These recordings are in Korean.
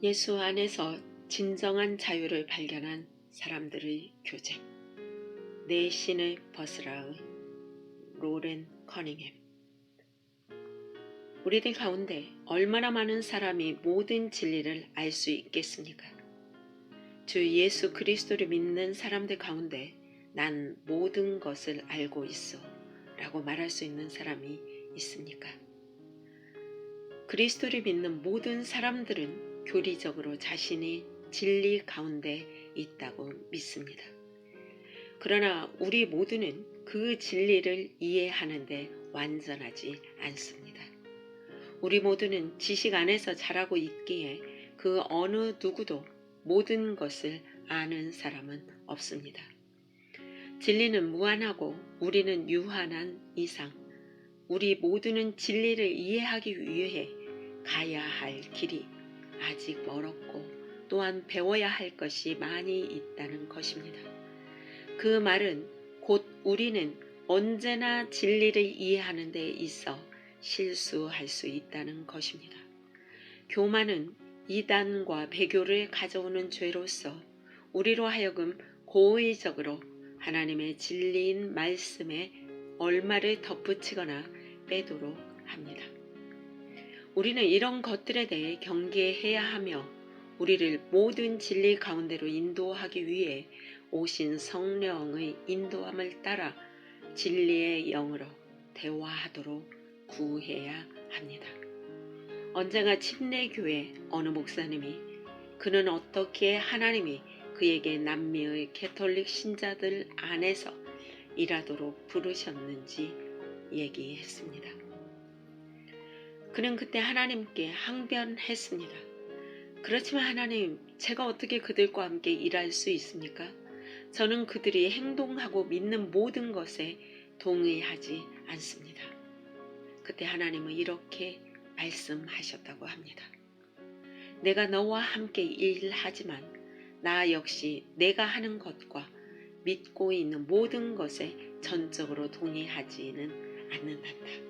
예수 안에서 진정한 자유를 발견한 사람들의 교재. 내 신의 버스라의 로렌 커닝햄. 우리들 가운데 얼마나 많은 사람이 모든 진리를 알 수 있겠습니까? 주 예수 그리스도를 믿는 사람들 가운데 난 모든 것을 알고 있어 라고 말할 수 있는 사람이 있습니까? 그리스도를 믿는 모든 사람들은 교리적으로 자신이 진리 가운데 있다고 믿습니다. 그러나 우리 모두는 그 진리를 이해하는데 완전하지 않습니다. 우리 모두는 지식 안에서 자라고 있기에 그 어느 누구도 모든 것을 아는 사람은 없습니다. 진리는 무한하고 우리는 유한한 이상 우리 모두는 진리를 이해하기 위해 가야 할 길이 아직 멀었고 또한 배워야 할 것이 많이 있다는 것입니다. 그 말은 곧 우리는 언제나 진리를 이해하는 데 있어 실수할 수 있다는 것입니다. 교만은 이단과 배교를 가져오는 죄로서 우리로 하여금 고의적으로 하나님의 진리인 말씀에 얼마를 덧붙이거나 빼도록 합니다. 우리는 이런 것들에 대해 경계해야 하며 우리를 모든 진리 가운데로 인도하기 위해 오신 성령의 인도함을 따라 진리의 영으로 대화하도록 구해야 합니다. 언젠가 침례교회 어느 목사님이 그는 어떻게 하나님이 그에게 남미의 캐톨릭 신자들 안에서 일하도록 부르셨는지 얘기했습니다. 그는 그때 하나님께 항변했습니다. 그렇지만 하나님, 제가 어떻게 그들과 함께 일할 수 있습니까? 저는 그들이 행동하고 믿는 모든 것에 동의하지 않습니다. 그때 하나님은 이렇게 말씀하셨다고 합니다. 내가 너와 함께 일하지만 나 역시 내가 하는 것과 믿고 있는 모든 것에 전적으로 동의하지는 않는단다.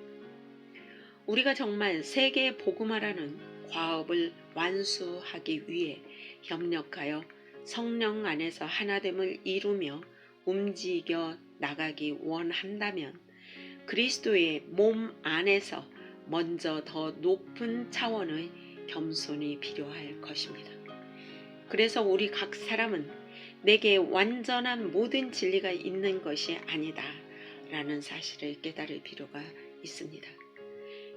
우리가 정말 세계 복음화라는 과업을 완수하기 위해 협력하여 성령 안에서 하나됨을 이루며 움직여 나가기 원한다면 그리스도의 몸 안에서 먼저 더 높은 차원의 겸손이 필요할 것입니다. 그래서 우리 각 사람은 내게 완전한 모든 진리가 있는 것이 아니다 라는 사실을 깨달을 필요가 있습니다.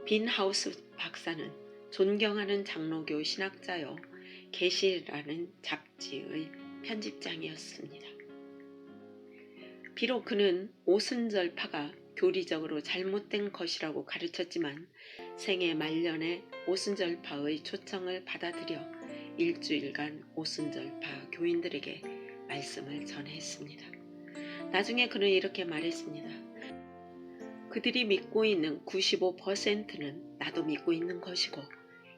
빈 하우스 박사는 존경하는 장로교 신학자요 계시라는 잡지의 편집장이었습니다. 비록 그는 오순절파가 교리적으로 잘못된 것이라고 가르쳤지만 생애 말년에 오순절파의 초청을 받아들여 일주일간 오순절파 교인들에게 말씀을 전했습니다. 나중에 그는 이렇게 말했습니다. 그들이 믿고 있는 95%는 나도 믿고 있는 것이고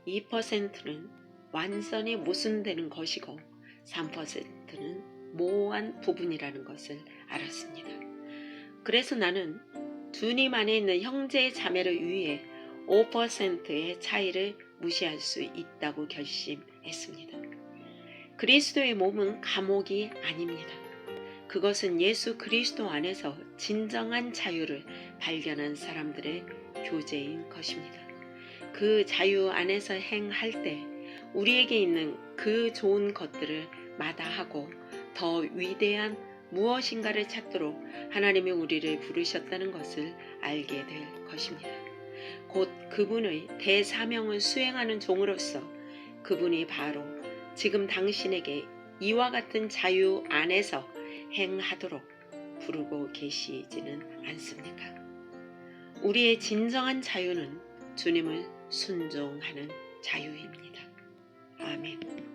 2%는 완전히 모순되는 것이고 3%는 모호한 부분이라는 것을 알았습니다. 그래서 나는 주님 안에 있는 형제 자매를 위해 5%의 차이를 무시할 수 있다고 결심했습니다. 그리스도의 몸은 감옥이 아닙니다. 그것은 예수 그리스도 안에서 진정한 자유를 발견한 사람들의 교제인 것입니다. 그 자유 안에서 행할 때 우리에게 있는 그 좋은 것들을 마다하고 더 위대한 무엇인가를 찾도록 하나님이 우리를 부르셨다는 것을 알게 될 것입니다. 곧 그분의 대사명을 수행하는 종으로서 그분이 바로 지금 당신에게 이와 같은 자유 안에서 행하도록 부르고 계시지는 않습니까? 우리의 진정한 자유는 주님을 순종하는 자유입니다. 아멘.